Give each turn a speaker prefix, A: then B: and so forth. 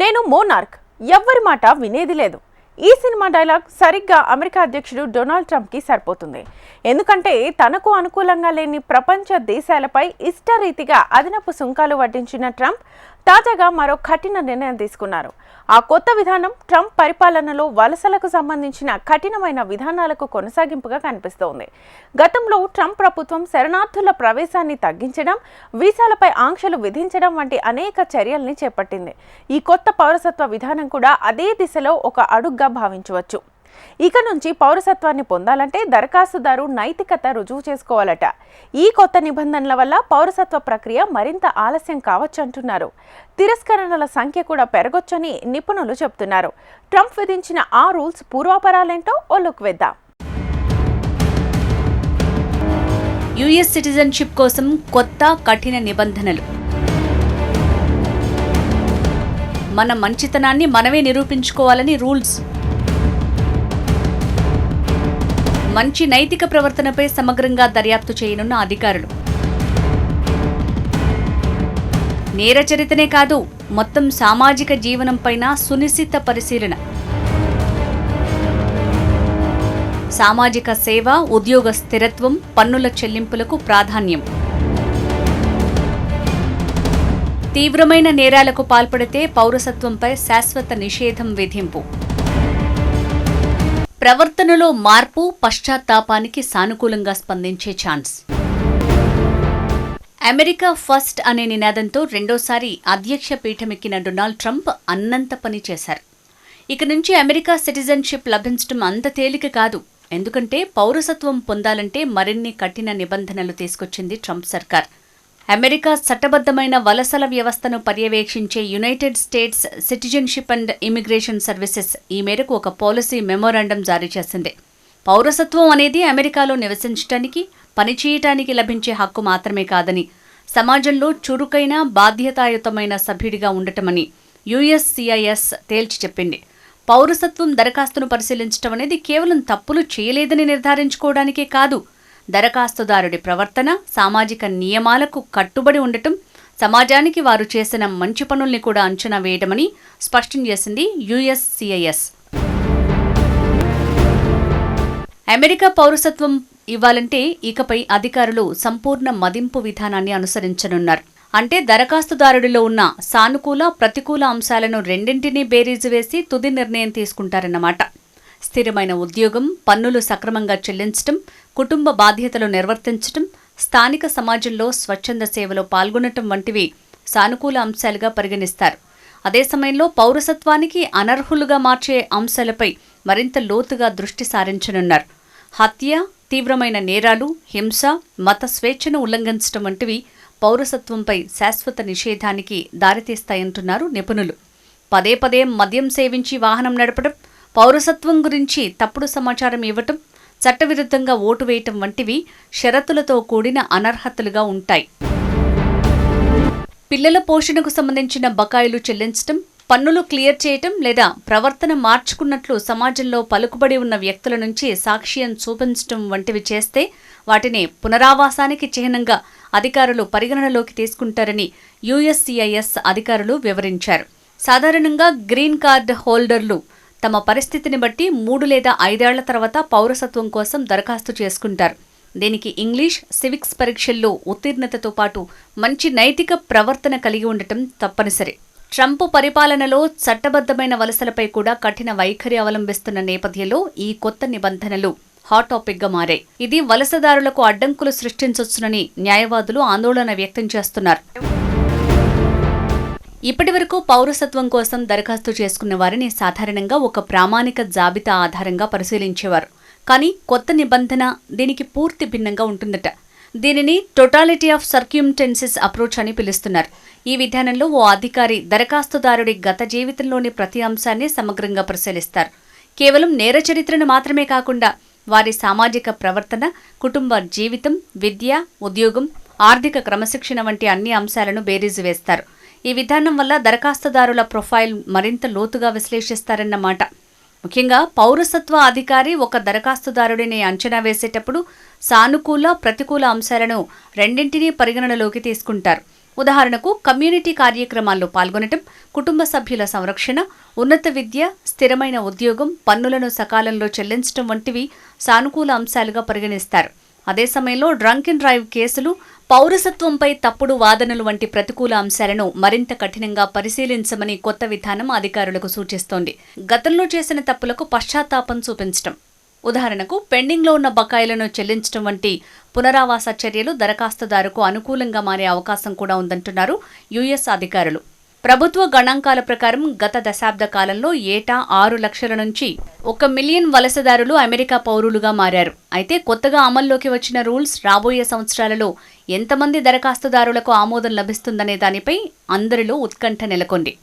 A: నేను మోనార్క్. ఎవ్వరి మాట వినేది లేదు. ఈ సినిమా డైలాగ్ సరిగ్గా అమెరికా అధ్యక్షుడు డొనాల్డ్ ట్రంప్కి సరిపోతుంది. ఎందుకంటే తనకు అనుకూలంగా లేని ప్రపంచ దేశాలపై ఇష్టరీతిగా అదనపు సుంకాలు వడ్డించిన ట్రంప్ తాజాగా మరో కఠిన నిర్ణయం తీసుకున్నారు. ఆ కొత్త విధానం ట్రంప్ పరిపాలనలో వలసలకు సంబంధించిన కఠినమైన విధానాలకు కొనసాగింపుగా కనిపిస్తోంది. గతంలో ట్రంప్ ప్రభుత్వం శరణార్థుల ప్రవేశాన్ని తగ్గించడం వీసాలపై ఆంక్షలు విధించడం వంటి అనేక చర్యల్ని చేపట్టింది. ఈ కొత్త పౌరసత్వ విధానం కూడా అదే దిశలో ఒక అడుగ్గా భావించవచ్చు. ఇక నుంచి పౌరసత్వాన్ని పొందాలంటే దరఖాస్తుదారు నైతికత రుజువు చేసుకోవాలట. ఈ కొత్త నిబంధనల వల్ల పౌరసత్వ ప్రక్రియ మరింత ఆలస్యం కావచ్చంటున్నారు తిరస్కరణల సంఖ్య కూడా పెరగొచ్చని నిపుణులు చెబుతున్నారు ట్రంప్ విధించిన ఆ రూల్స్ పూర్వాపరాలేంటో ఓ లుక్ వేద్దాం.
B: యుఎస్ సిటిజన్షిప్ కోసం కొత్త కఠిన నిబంధనలు. మన మంచితనాన్ని మనమే నిరూపించుకోవాలని రూల్స్. మంచి నైతిక ప్రవర్తనపై సమగ్రంగా దర్యాప్తు చేయనున్న అధికారులు. నేర చరితనే కాదు మొత్తం సామాజిక జీవనంపైన సునిశ్చిత పరిశీలన. సామాజిక సేవ ఉద్యోగ స్థిరత్వం పన్నుల చెల్లింపులకు ప్రాధాన్యం. తీవ్రమైన నేరాలకు పాల్పడితే పౌరసత్వంపై శాశ్వత నిషేధం విధింపు. ప్రవర్తనలో మార్పు పశ్చాత్తాపానికి సానుకూలంగా స్పందించే ఛాన్స్. అమెరికా ఫస్ట్ అనే నినాదంతో రెండోసారి అధ్యక్ష పీఠమెక్కిన డొనాల్డ్ ట్రంప్ అన్నంత పని చేశారు. ఇక నుంచి అమెరికా సిటిజన్షిప్ లభించడం అంత తేలిక కాదు. ఎందుకంటే పౌరసత్వం పొందాలంటే మరిన్ని కఠిన నిబంధనలు తీసుకొచ్చింది ట్రంప్ సర్కార్. అమెరికా చట్టబద్ధమైన వలసల వ్యవస్థను పర్యవేక్షించే United States citizenship and immigration services ఈ మేరకు ఒక పాలసీ మెమోరాండం జారీ చేసింది. పౌరసత్వం అనేది అమెరికాలో నివసించటానికి పనిచేయటానికి లభించే హక్కు మాత్రమే కాదని సమాజంలో చురుకైన బాధ్యతాయుతమైన సభ్యుడిగా ఉండటమని యుఎస్సిఐఎస్ తేల్చి చెప్పింది. పౌరసత్వం దరఖాస్తును పరిశీలించడం అనేది కేవలం తప్పులు చేయలేదని నిర్ధారించుకోవడానికే కాదు దరఖాస్తుదారుడి ప్రవర్తన సామాజిక నియమాలకు కట్టుబడి ఉండటం సమాజానికి వారు చేసిన మంచి పనుల్ని కూడా అంచనా వేయడమని స్పష్టం చేసింది యుఎస్సిఐఎస్. అమెరికా పౌరసత్వం ఇవ్వాలంటే ఇకపై అధికారులు సంపూర్ణ మదింపు విధానాన్ని అనుసరించనున్నారు. అంటే దరఖాస్తుదారుడిలో ఉన్న సానుకూల ప్రతికూల అంశాలను రెండింటినీ బేరీజు వేసి తుది నిర్ణయం తీసుకుంటారన్నమాట. స్థిరమైన ఉద్యోగం పన్నులు సక్రమంగా చెల్లించటం కుటుంబ బాధ్యతలు నిర్వర్తించటం స్థానిక సమాజంలో స్వచ్ఛంద సేవలో పాల్గొనటం వంటివి సానుకూల అంశాలుగా పరిగణిస్తారు. అదే సమయంలో పౌరసత్వానికి అనర్హులుగా మార్చే అంశాలపై మరింత లోతుగా దృష్టి సారించనున్నారు. హత్య తీవ్రమైన నేరాలు హింస మత స్వేచ్ఛను ఉల్లంఘించడం వంటివి పౌరసత్వంపై శాశ్వత నిషేధానికి దారితీస్తాయంటున్నారు నిపుణులు. పదే పదే మద్యం సేవించి వాహనం నడపడం పౌరసత్వం గురించి తప్పుడు సమాచారం ఇవ్వటం చట్టవిరుద్ధంగా ఓటు వేయటం వంటివి షరతులతో కూడిన అనర్హతలుగా ఉంటాయి. పిల్లల పోషణకు సంబంధించిన బకాయిలు చెల్లించటం పన్నులు క్లియర్ చేయటం లేదా ప్రవర్తన మార్చుకున్నట్లు సమాజంలో పలుకుబడి ఉన్న వ్యక్తుల నుంచి సాక్ష్యం చూపించటం వంటివి చేస్తే వాటిని పునరావాసానికి చిహ్నంగా అధికారులు పరిగణనలోకి తీసుకుంటారని యుఎస్సిఐఎస్ అధికారులు వివరించారు. సాధారణంగా గ్రీన్ కార్డ్ హోల్డర్లు తమ పరిస్థితిని బట్టి మూడు లేదా ఐదేళ్ళ తర్వాత పౌరసత్వం కోసం దరఖాస్తు చేసుకుంటారు. దీనికి ఇంగ్లీష్ సివిక్స్ పరీక్షల్లో ఉత్తీర్ణతతో పాటు మంచి నైతిక ప్రవర్తన కలిగి ఉండటం తప్పనిసరి. ట్రంప్ పరిపాలనలో చట్టబద్ధమైన వలసలపై కూడా కఠిన వైఖరి అవలంబిస్తున్న నేపథ్యంలో ఈ కొత్త నిబంధనలు హాట్ టాపిక్గా మారాయి. ఇది వలసదారులకు అడ్డంకులు సృష్టించొచ్చునని న్యాయవాదులు ఆందోళన వ్యక్తం చేస్తున్నారు. ఇప్పటివరకు పౌరసత్వం కోసం దరఖాస్తు చేసుకున్న వారిని సాధారణంగా ఒక ప్రామాణిక జాబితా ఆధారంగా పరిశీలించేవారు. కానీ కొత్త నిబంధన దీనికి పూర్తి భిన్నంగా ఉంటుందట. దీనిని టోటాలిటీ ఆఫ్ సర్క్యూమ్టెన్సెస్ అప్రోచ్ అని పిలుస్తున్నారు. ఈ విధానంలో ఓ అధికారి దరఖాస్తుదారుడి గత జీవితంలోని ప్రతి అంశాన్ని సమగ్రంగా పరిశీలిస్తారు. కేవలం నేర చరిత్రను మాత్రమే కాకుండా వారి సామాజిక ప్రవర్తన కుటుంబ జీవితం విద్య ఉద్యోగం ఆర్థిక క్రమశిక్షణ వంటి అన్ని అంశాలను బేరీజు వేస్తారు. ఈ విధానం వల్ల దరఖాస్తుదారుల ప్రొఫైల్ మరింత లోతుగా విశ్లేషిస్తారన్నమాట ముఖ్యంగా పౌరసత్వ అధికారి ఒక దరఖాస్తుదారుడిని అంచనా వేసేటప్పుడు సానుకూల ప్రతికూల అంశాలను రెండింటినీ పరిగణనలోకి తీసుకుంటారు. ఉదాహరణకు కమ్యూనిటీ కార్యక్రమాల్లో పాల్గొనటం కుటుంబ సభ్యుల సంరక్షణ ఉన్నత విద్య స్థిరమైన ఉద్యోగం పన్నులను సకాలంలో చెల్లించడం వంటివి సానుకూల అంశాలుగా పరిగణిస్తారు. అదే సమయంలో డ్రంక్ అండ్ డ్రైవ్ కేసులు పౌరసత్వంపై తప్పుడు వాదనలు వంటి ప్రతికూల అంశాలను మరింత కఠినంగా పరిశీలించమని కొత్త విధానం అధికారులకు సూచిస్తోంది. గతంలో చేసిన తప్పులకు పశ్చాత్తాపం చూపించటం. ఉదాహరణకు పెండింగ్లో ఉన్న బకాయిలను చెల్లించడం వంటి పునరావాస చర్యలు దరఖాస్తుదారుకు అనుకూలంగా మారే అవకాశం కూడా ఉందంటున్నారు యుఎస్ అధికారులు. ప్రభుత్వ గణాంకాల ప్రకారం గత దశాబ్ద కాలంలో ఏటా ఆరు లక్షల నుంచి ఒక మిలియన్ వలసదారులు అమెరికా పౌరులుగా మారారు. అయితే కొత్తగా అమల్లోకి వచ్చిన రూల్స్ రాబోయే సంవత్సరాలలో ఎంతమంది దరఖాస్తుదారులకు ఆమోదం లభిస్తుందనే దానిపై అందరిలో ఉత్కంఠ నెలకొంది.